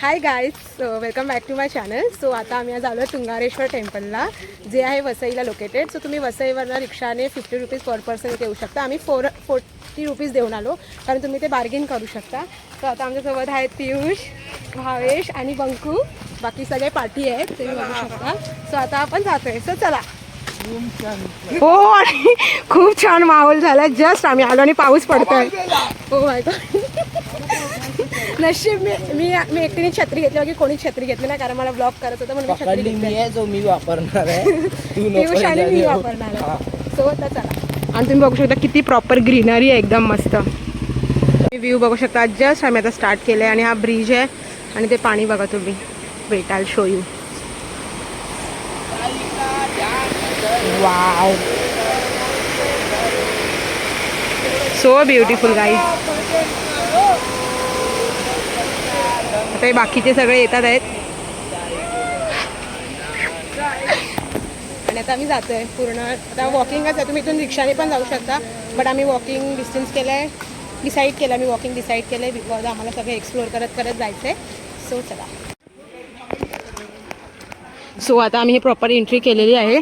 Hi guys welcome back to my channel so आता आम्ही आज आलो तुंगारेश्वर टेम्पलला जे आहे वसईला लोकेटेड सो तुम्ही वसईवरनं रिक्षाने फिफ्टी रुपीज पर पर्सन देऊ शकता. आम्ही फोर फोर्टी रुपीज देऊन आलो कारण तुम्ही ते बार्गेन करू शकता. सो आता आमच्यासोबत आहेत पियुष भावेश आणि बंकू. बाकी सगळे पार्टी आहेत तुम्ही बघू शकता. सो आता आपण जातोय. सो चला. हो आणि खूप छान माहोल झाला जस्ट आम्ही आलो आणि पाऊस पडतोय. Oh हो माय नशीब मी मी मी एकटीने छत्री घेतली बाकी कोणीच छत्री घेतली नाही कारण मला ब्लॉक करायचं होतं म्हणून मी छत्री पकडली मी घेतली आहे जो मी वापरणार आहे. पियुष आणि मी. वापरणार. आहे. सो आता चला. आणि तुम्ही बघू शकता किती प्रॉपर ग्रीनरी आहे एकदम मस्त. व्ह्यू बघू शकता. जस्ट आम्ही आता स्टार्ट केलं आहे आणि हा ब्रिज आहे. आणि ते पाणी बघा तुम्ही. Wait I'll show you wow so beautiful guys आता हे बाकीचे सगळे येतात आहेत. आणि आता आम्ही जातोय पूर्ण. आता वॉकिंगच आहे तुम्ही इथून रिक्षाने पण जाऊ शकता. बट आम्ही वॉकिंग डिस्टन्स केलं आहे डिसाईड केलं आम्ही वॉकिंग डिसाईड केलं आहे बिकॉज आम्हाला सगळं एक्सप्लोअर करत करत जायचं आहे सो चला. सो आता आम्ही हे प्रॉपर एंट्री केलेली आहे.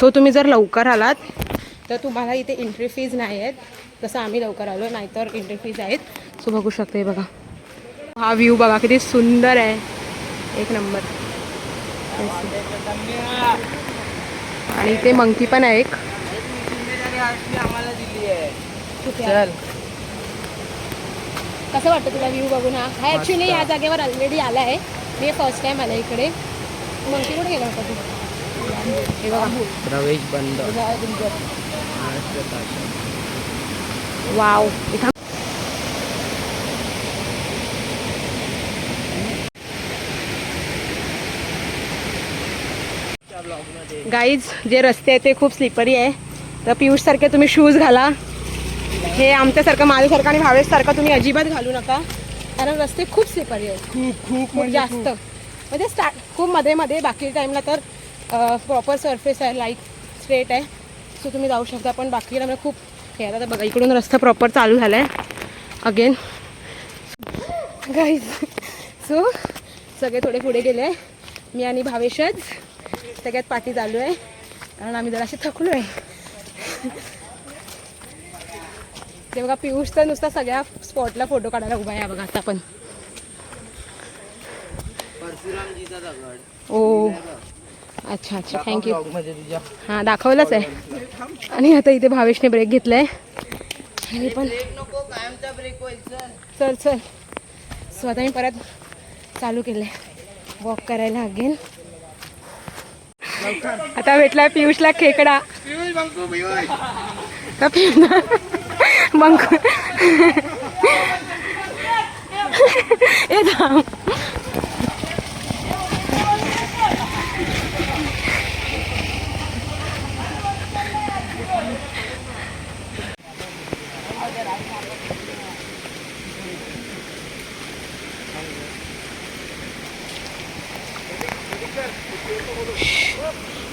सो तुम्ही जर लवकर आलात तर तुम्हाला इथे एंट्री फीज नाही आहेत. तसं आम्ही लवकर आलो नाहीतर एंट्री फीज आहेत. सो बघू शकते बघा. हा व्ह्यू बघा किती सुंदर आहे. एक नंबर आणि इथे मंकी पण आहे एक. चल. कसं वाटतं तुला व्ह्यू बघून हा? हा ॲक्च्युली या जागेवर ऑलरेडी आला आहे. मी फर्स्ट टाइम आला इकडे. मंकी कुठे गेला होता तू? हे बघा. प्रवेश बंद. वाव इथं गाईज जे रस्ते आहेत ते खूप स्लिपरी आहे. तर पियुषसारखे तुम्ही शूज घाला. हे आमच्यासारखं माझ्यासारखं आणि भावेशसारखं तुम्ही अजिबात घालू नका. कारण रस्ते खूप स्लिपरी आहेत. खूप खूप खूप जास्त. म्हणजे स्टार्ट खूप मध्ये मध्ये बाकी टाईमला तर प्रॉपर सरफेस आहे लाईक स्ट्रेट आहे. सो तुम्ही जाऊ शकता पण बाकी टाईमला खूप हे आता बघा इकडून रस्ता प्रॉपर चालू झाला आहे अगेन गाईज सो सगळे थोडे पुढे गेले. मी आणि भावेशच. सगळ्यात पाठी चालू आहे कारण आम्ही जराशी थकलो आहे ते बघा पियुष तर नुसता सगळ्या स्पॉटला फोटो काढायला उभा आहे बघा आता पण. ओ. अच्छा अच्छा थँक्यू हां दाखवलंच आहे. आणि आता इथे भावेशने ब्रेक घेतलाय. आणि पण चल चल. सो आता मी परत चालू केलंय. वॉक करायला अगेन आता भेटला पियुषला खेकडा. का पियुष मग ए थांब.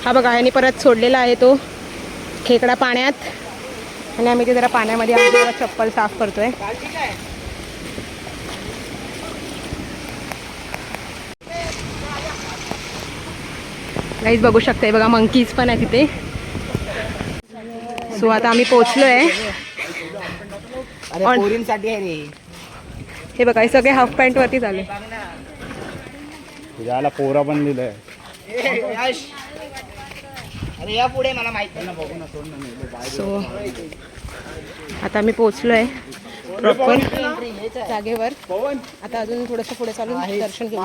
हा बघा यांनी परत सोडलेला आहे तो खेकडा पाण्यात. आणि आम्ही ते जरा पाण्यामध्ये जरा चप्पल साफ करतोय. गाईज बघू शकताय बघा मंकीज पण आहे तिथे सो आता आम्ही पोचलोय रे. हे बघा हे सगळे हाफ पॅन्ट वरती झाले. पोरा पण दिलंय. अरे या पुढे मला माहिती नाही. सो आता आम्ही पोचलोय प्रॉपर जागेवर. आता अजून थोडंसं पुढे चालून दर्शन घेऊ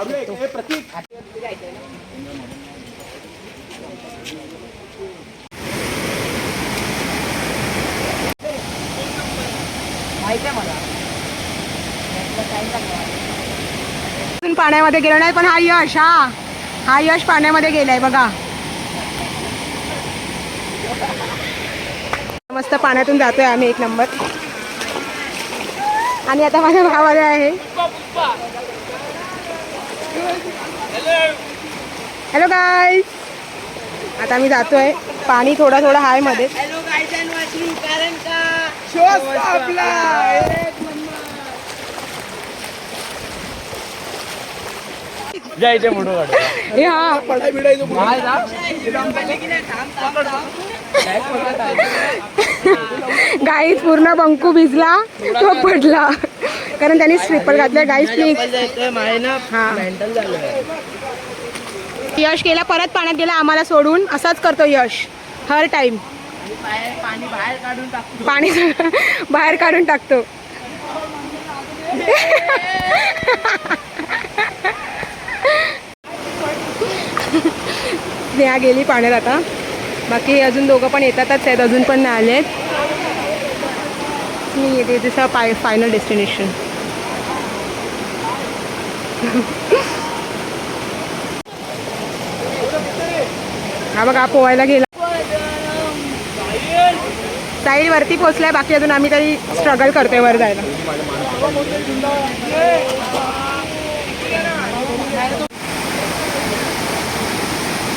आहे मला. अजून पाण्यामध्ये गेलो नाही पण हा यश हा. हा यश पाण्यामध्ये गेलाय बघा. मस्त पाण्यातून जातोय आम्ही एक नंबर. आणि आता माझ्या भावाला आहे. हॅलो गाय आता आम्ही जातोय. पाणी थोडं थोडं हायमध्ये हॅलो गाईज अँड वाचली कारण का शोध आपला. एक जायचे फोटो काढू हे गाईज पूर्ण बंकू भिजला तो पडला. कारण त्यांनी स्लीपर प्लीज हा मेंटल झालं यश गेला परत पाण्यात गेला आम्हाला सोडून. असाच करतो यश. हर टाइम पाणी बाहेर काढून टाकतो पाणी बाहेर काढून टाकतो स्नेहा गेली पाण्यात आता. बाकी अजून दोघं पण येतातच आहेत अजून पण नाही आलेत मी येते जसं पाय फायनल डेस्टिनेशन हा बघा पोहायला गेला. साईड वरती पोहोचलाय बाकी अजून आम्ही तरी स्ट्रगल करतोय वर जायला.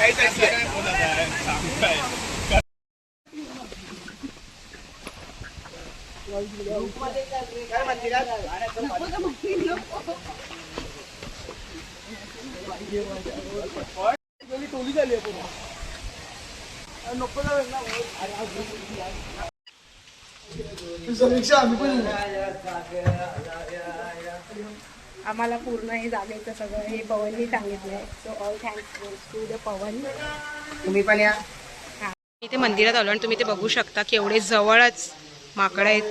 द्यायसाठी आणि घ्यायसाठी आम्हाला पूर्ण हे जागेचं सगळं हे पवननी सांगितलंय. So all thanks to the Pavan. तुम्ही पण या. इथे मंदिरात आलो आणि तुम्ही ते बघू शकता की एवढे जवळच माकडं आहेत.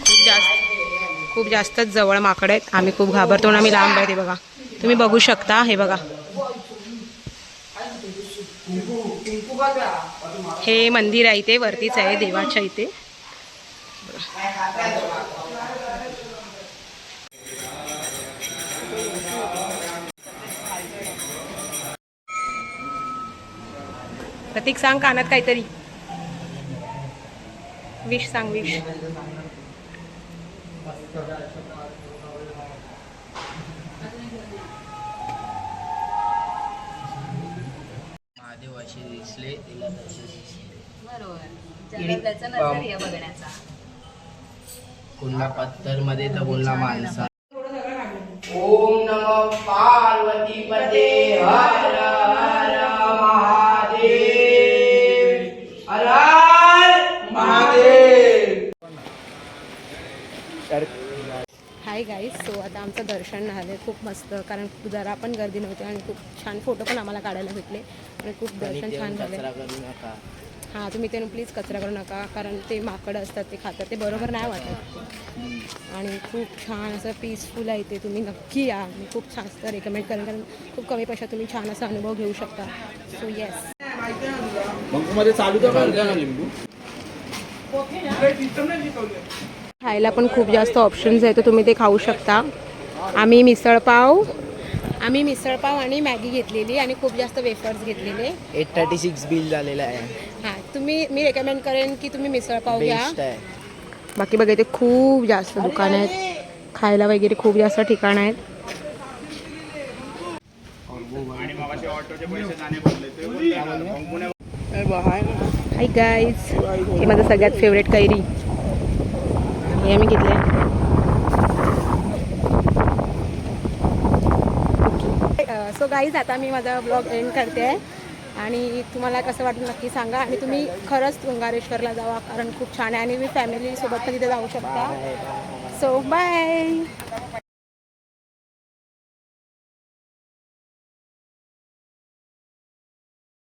खूप जास्त खूप जास्तच जवळ माकडं आहेत. आम्ही खूप घाबरतो आणि आम्ही लांब आहे ते बघा. तुम्ही बघू शकता हे बघा. हे मंदिर आहे इथे वरतीच आहे देवाच्या इथे. प्रतीक सांग कानात काहीतरी. विश सांग विश महादेव असे दिसले तिला तसे दिसले. बरोबर. त्याचा नजर या बघण्याचा. पुन्हा पत्थरमध्ये तर पुन्हा माणसा. दर्शन झालं. खूप मस्त कारण जरा पण गर्दी नव्हती आणि खूप छान फोटो पण आम्हाला काढायला भेटले. आणि खूप दर्शन छान झाले. कचरा करू नका. हां तुम्ही ते प्लीज कचरा करू नका कारण ते माकडं असतात ते खातात. ते बरोबर नाही वाटत. आणि खूप छान असं पीसफुल आहे ते तुम्ही नक्की या. मी खूप छान असं रेकमेंड करेन कारण खूप कमी पैशात तुम्ही छान असा अनुभव घेऊ शकता. सो येस खायला पण खूप जास्त ऑप्शन्स आहेत तर तुम्ही ते खाऊ शकता. आम्ही मिसळपाव आम्ही मिसळपाव आणि मॅगी घेतलेली आणि खूप जास्त वेफर्स घेतलेले. एट थर्टी सिक्स बिल झालेलं आहे. हां तुम्ही मी रेकमेंड करेन की तुम्ही मिसळपाव घ्या. बेस्ट आहे. बाकी बघा इथे खूप जास्त दुकानं आहेत. खायला वगैरे खूप जास्त ठिकाणं आहेत. हाय गाईज हे माझं सगळ्यात फेवरेट कैरी. हे आम्ही घेतले सो गाईज आता मी माझा ब्लॉग एंड करते आहे. आणि तुम्हाला कसं वाटलं नक्की सांगा. आणि तुम्ही खरंच तुंगारेश्वरला जावा कारण खूप छान आहे. आणि मी फॅमिलीसोबत पण तिथे जाऊ शकता. So bye